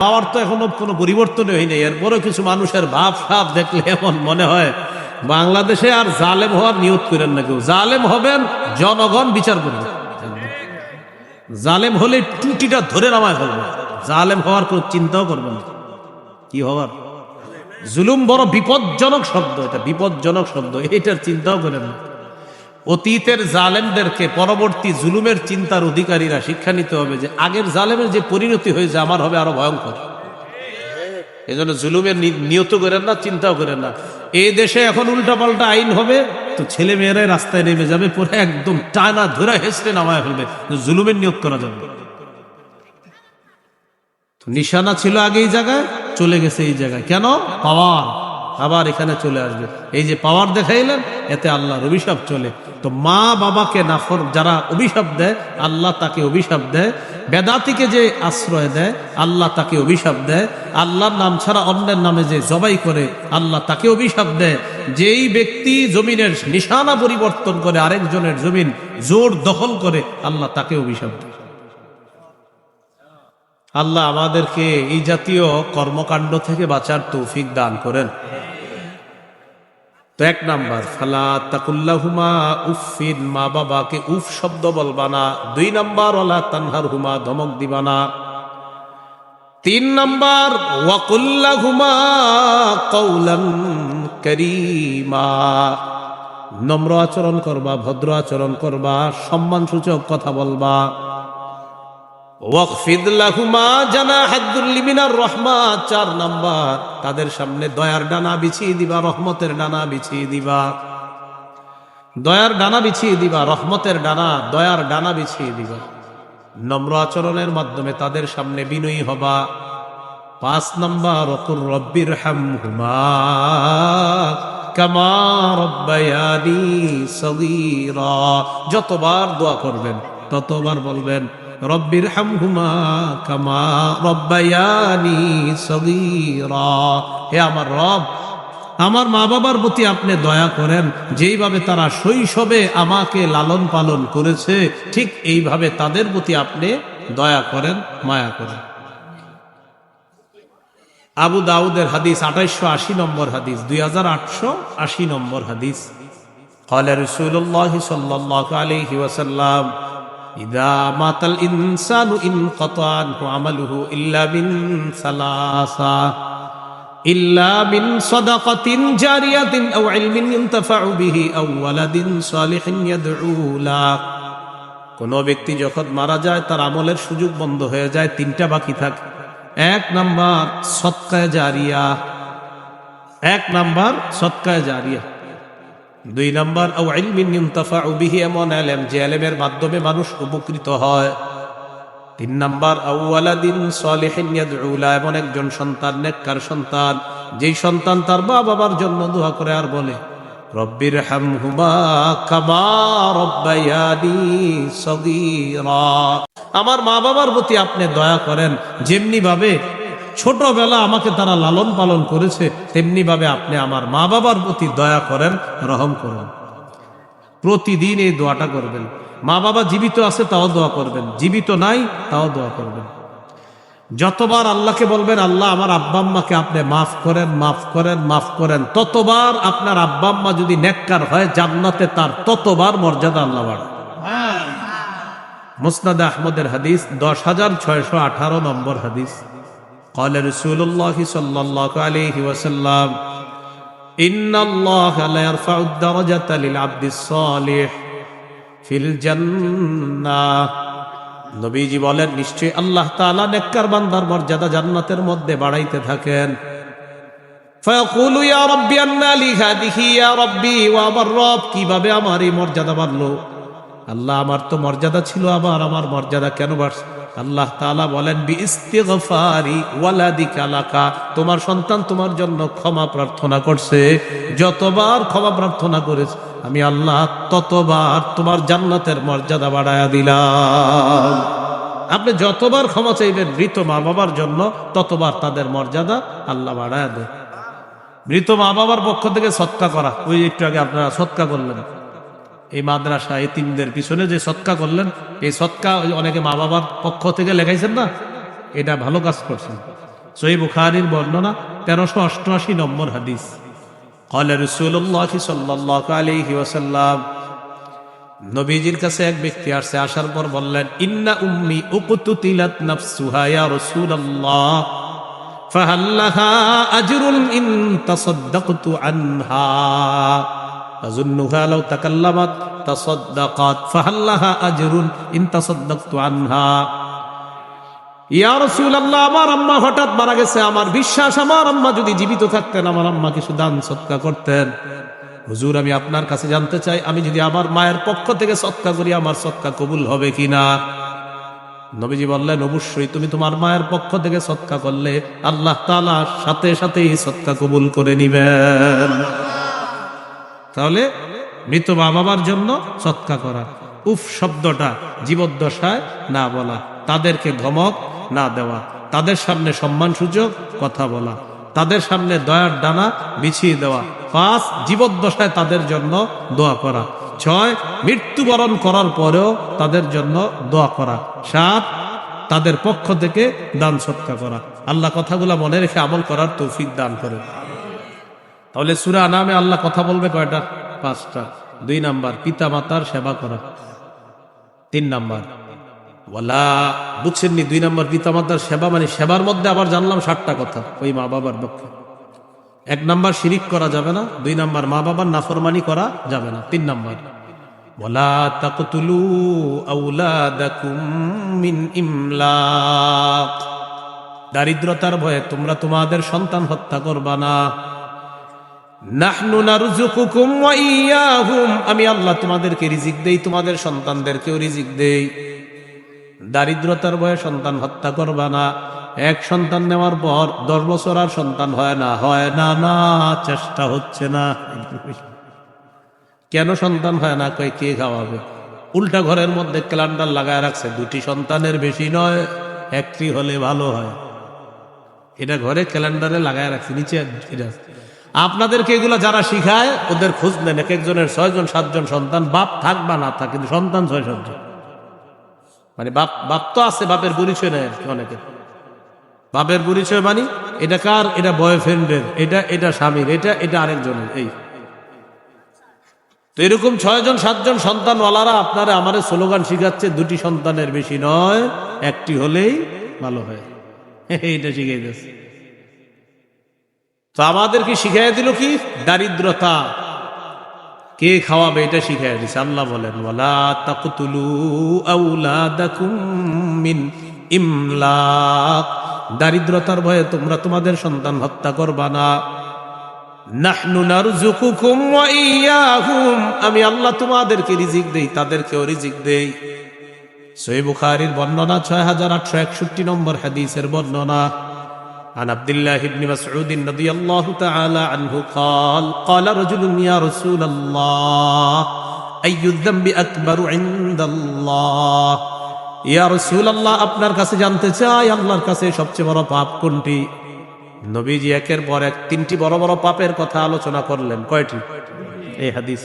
পাওয়ার তো এখনও কোনো পরিবর্তন হয়নি। এরপরও কিছু মানুষের ভাব সাপ দেখলে এমন মনে হয়, বাংলাদেশে আর জালেম হওয়ার নিয়ত করেন না কেউ। জালেম হবেন জনগণ বিচার করবে। জালেম হলে টুটিটা ধরে নামায় ফেলবে। জালেম হওয়ার কোনো চিন্তাও করবেন না। কি হওয়ার জুলুম বড় বিপজ্জনক শব্দ, এটা বিপজ্জনক শব্দ, এটার চিন্তাও করেন না। অতীতের জালেমদেরকে পরবর্তী জুলুমের চিন্তার অধিকারীরা শিক্ষা নিতে হবে যে আগের জালেমের যে পরিণতি হয়েছে, আমার হবে আরও ভয়ঙ্কর। এই জন্য জুলুমের নিয়ত করেন না, চিন্তাও করেন না। এই দেশে এখন উল্টাপাল্টা আইন হবে, তো ছেলে মেয়েরাই রাস্তায় নেমে যাবে, পরে একদম টানা ধরে হেসড়ে নামায় ফেলবে জুলুমের নিয়ত করা যাবে। নিশানা ছিল আগে এই জায়গায়, চলে গেছে এই জায়গায়। কেন? পাওয়ার। আবার এখানে চলে আসবে। এই যে পাওয়ার দেখাইলেন, এতে আল্লাহর অভিশাপ চলে। তো মা বাবাকে নাফর যারা অভিশাপ দেয়, আল্লাহ তাকে অভিশাপ দেয়। বেদাতিকে যে আশ্রয় দেয়, আল্লাহ তাকে অভিশাপ দেয়। আল্লাহর নাম ছাড়া অন্যের নামে যে জবাই করে, আল্লাহ তাকে অভিশাপ দেয়। যেই ব্যক্তি জমিনের নিশানা পরিবর্তন করে আরেকজনের জমিন জোর দখল করে, আল্লাহ তাকে অভিশাপ দেয়। আল্লাহ আমাদেরকে এই জাতীয় কর্মকাণ্ড থেকে বাঁচার তৌফিক দান করেন। তো এক নাম্বার, ফালা তাকুল্লাহুমা উফিন মা বাবাকে উফ শব্দ বলবা না। দুই নাম্বার ওলা তানহার হুমা ধমক দিবানা তিন নাম্বার, ওয়াকুল্লাহুমা কৌলান করিমা। নম্র আচরণ করবা, ভদ্র আচরণ করবা, সম্মানসূচক কথা বলবা। চার নাম্বার। তাদের সামনে দয়ার ডানা বিছিয়ে দিবা, রহমতের ডানা বিছিয়ে দিবা। দয়ার ডানা বিছিয়ে দিবা, রহমতের ডানা, দয়ার ডানা বিছিয়ে দিবা। নম্র আচরণের মাধ্যমে তাদের সামনে বিনয়ী হবা। পাঁচ নাম্বার অকুর রব্বির হামহুমা, কামা সগীরা। যতবার দোয়া করবেন, ততবার বলবেন রব্বির হামহুমা কামা রব্বায়ানি সগীরা হে আমার রব আমার মা বাবার প্রতি আপনি দয়া করেন যেইভাবে তারা শৈশবে আমাকে লালন পালন করেছে ঠিক এইভাবে তাদের প্রতি আপনি দয়া করেন মায়া করেন আবু দাউদের হাদিস আঠাইশো আশি নম্বর হাদিস দুই হাজার আটশো আশি নম্বর হাদিস قال رسول الله صلى الله عليه وسلم কোন সালাসা। কোনো ব্যক্তি যখন মারা যায়, তার আমলের সুযোগ বন্ধ হয়ে যায়, তিনটা বাকি থাকে। এক নাম্বার সৎকায় জারিয়া। এক নাম্বার সৎকায় জারিয়া। দুই নম্বর ও ইলমিন ইউনতাফাউ বিহি এমন আলেম যে এলেমের মাধ্যমে মানুষ উপকৃত হয়। তিন নাম্বার আউয়ালাদিন সালিহিন ইয়াদউলা এমন একজন সন্তান, নেককার সন্তান, যেই সন্তান তার মা বাবার জন্য দোয়া করে আর বলে, রব্বির হামহুমা কামা রব্বায়ানি আমার মা বাবার প্রতি আপনি দয়া করেন যেমনি ভাবে ছোটবেলা আমাকে তারা লালন পালন করেছে তেমনি ভাবে আপনি আমার মা বাবার প্রতি দয়া করেন রহম করেন। প্রতিদিন এই দোয়াটা করবেন। মা বাবা জীবিত আছে তাও দোয়া করবেন। জীবিত নাই তাও দোয়া করবেন। যতবার আল্লাহকে বলবেন আল্লাহ আমার আব্বা আম্মাকে আপনি মাফ করেন মাফ করেন মাফ করেন। ততবার আপনার আব্বা আম্মা যদি নেককার হয় জান্নাতে তার ততবার মর্যাদা আল্লাহ বাড়ে মুসনাদ আহমদের হাদিস দশ হাজার ছয়শো আঠারো নম্বর হাদিস। قال رسول الله صلى الله عليه وسلم إن الله لا يرفع الدرجة للعبد الصالح في الجنة নবীজি বলেন নিশ্চয়ই আল্লাহ তাআলা নেককার বান্দার মর্যাদা জান্নাতের মধ্যে বাড়াইতে থাকেন فيقول يا ربي أن لي هذه يا ربي وأمر রব কিভাবে আমার এই মর্যাদা বাড়লো আল্লাহ আমার তো মর্যাদা ছিল আবার আমার মর্যাদা কেন বাড়ছে আল্লাহ তাআলা বলেন তোমার সন্তান তোমার জন্য ক্ষমা প্রার্থনা করছে। যতবার ক্ষমা প্রার্থনা করেছে, আমি আল্লাহ ততবার তোমার জান্নাতের মর্যাদা বাড়ায়া দিলাম। আপনি যতবার ক্ষমা চাইবেন, মৃত মা বাবার জন্য ততবার তাদের মর্যাদা আল্লাহ বাড়ায়া দেয়। মৃত মা বাবার পক্ষ থেকে সৎকা করা। ওই একটু আগে আপনারা সৎকা করলেন এই মাদ্রাসা এতিমদের পিছনে যে সৎকা করলেন এই সৎকা ওই অনেকে মা বাবার পক্ষ থেকে লেখাইছেন না এটা ভালো কাজ করছেন সই বুখারির বর্ণনা তেরোশো অষ্টআশি নম্বর হাদিস قال رسول الله صلى الله عليه وسلم নবীজির কাছে এক ব্যক্তি আসছে আসার পর বললেন ইন্না উম্মি উকতুতিলাত নাফসুহা ইয়া রাসূলুল্লাহ ফাহাল্লাহা আজরুন ইন তাসাদদাকতু আনহা أظنها لو تكلمت تصدقت فهل لها أجر إن تصدقت عنها ইয়া রাসূলুল্লাহ আমার আম্মা হঠাৎ মারা গেছে আমার বিশ্বাস আমার আম্মা যদি জীবিত থাকতেন আমার আম্মা কিছু দান সৎকা করতেন হুজুর আমি আপনার কাছে জানতে চাই আমি যদি আমার মায়ের পক্ষ থেকে সৎকা করি আমার সৎকা কবুল হবে কিনা নবীজি বললেন অবশ্যই তুমি তোমার মায়ের পক্ষ থেকে সৎকা করলে আল্লাহ তাআলা সাথে সাথেই সৎকা কবুল করে নিবেন তাহলে মৃত মা বাবার জন্য সৎকা করা। উফ, শব্দটা জীবদ্দশায় না বলা। তাদেরকে ধমক না দেওয়া। তাদের সামনে সম্মান সূচক কথা বলা। তাদের সামনে দয়ার ডানা বিছিয়ে দেওয়া। পাঁচ, জীবদ্দশায় তাদের জন্য দোয়া করা। ছয়, মৃত্যুবরণ করার পরেও তাদের জন্য দোয়া করা। সাত, তাদের পক্ষ থেকে দান সৎকা করা। আল্লাহ কথাগুলো মনে রেখে আমল করার তৌফিক দান করে তাহলে সুরা নামে আল্লাহ কথা বলবে কয়টা? পাঁচটা। দুই নাম্বার পিতা মাতার সেবা করা। তিন নাম্বার, ওয়ালা, বুঝছেননি? দুই নাম্বার পিতা মাতার সেবা মানে সেবার মধ্যে আবার জানলাম ষাটটা কথা, ওই মা বাবার পক্ষে। এক নাম্বার, শিরিক করা যাবে না। দুই নাম্বার, মা বাবার নাফরমানি করা যাবে না। তিন নাম্বার, ওয়ালা তাকতুলু আউলাদাকুম মিন ইমলাক। দারিদ্রতার ভয়ে তোমরা তোমাদের সন্তান হত্যা করবা না। আমি আল্লাহ তোমাদেরকে রিজিক দেই, তোমাদের সন্তানদেরকেও রিজিক দেই। দারিদ্রতার ভয়ে সন্তান হত্যা করবা না। এক সন্তান নেওয়ার পর দশ বছর আর সন্তান হয় না হয় না না, চেষ্টা হচ্ছে না। কেন সন্তান হয় না? কয়, কে খাওয়াবে? উল্টা ঘরের মধ্যে ক্যালেন্ডার লাগায় রাখছে। দুটি সন্তানের বেশি নয়, একটি হলে ভালো হয়। এটা ঘরে ক্যালেন্ডারে লাগায় রাখছে, নিচে আপনাদেরকে এগুলো যারা শিখায়, ওদের খোঁজ নেন। এক একজনের ছয়জন সাতজন সন্তান, বাপ থাক বা না থাক, কিন্তু সন্তান ছয় সাতজন মানে বাপ বাপ তো আছে, বাপের পরিচয় নেয় অনেকে। বাপের পরিচয় মানি এটা কার? এটা বয়ফ্রেন্ডের, এটা এটা স্বামীর, এটা এটা আরেকজনের, এই। তো এরকম ছয়জন সাতজন সন্তানওয়ালারা আপনারা আমাদের স্লোগান শিখাচ্ছে, দুটি সন্তানের বেশি নয়, একটি হলেই ভালো হয়। এইটা শিখাই দিচ্ছে তো আমাদেরকে শিখাই দিল কি? দারিদ্রতা। কে খাওয়াবে এটা শিখাই দিছে। আল্লাহ বলেন, ওয়ালা তাকতুলু আউলাদাকুম মিন ইমলাক। দারিদ্রতার ভয়ে তোমরা তোমাদের সন্তান হত্যা করবা না। আমি আল্লাহ তোমাদেরকে রিজিক দেই, তাদেরকেও রিজিক দেই। বুখারীর বর্ণনা 6861 নম্বর হাদিসের বর্ণনা। عن عبد الله بن مسعود رضي الله تعالى عنه قال قال رجل يا رسول الله أي الذنب أكبر عند الله ইয়া রাসূলুল্লাহ আপনার কাছে জানতে চাই আল্লাহর কাছে সবচেয়ে বড় পাপ কোনটি নবীজি একের পর এক তিনটি বড় বড় পাপের কথা আলোচনা করলেন কয়টি এই হাদিস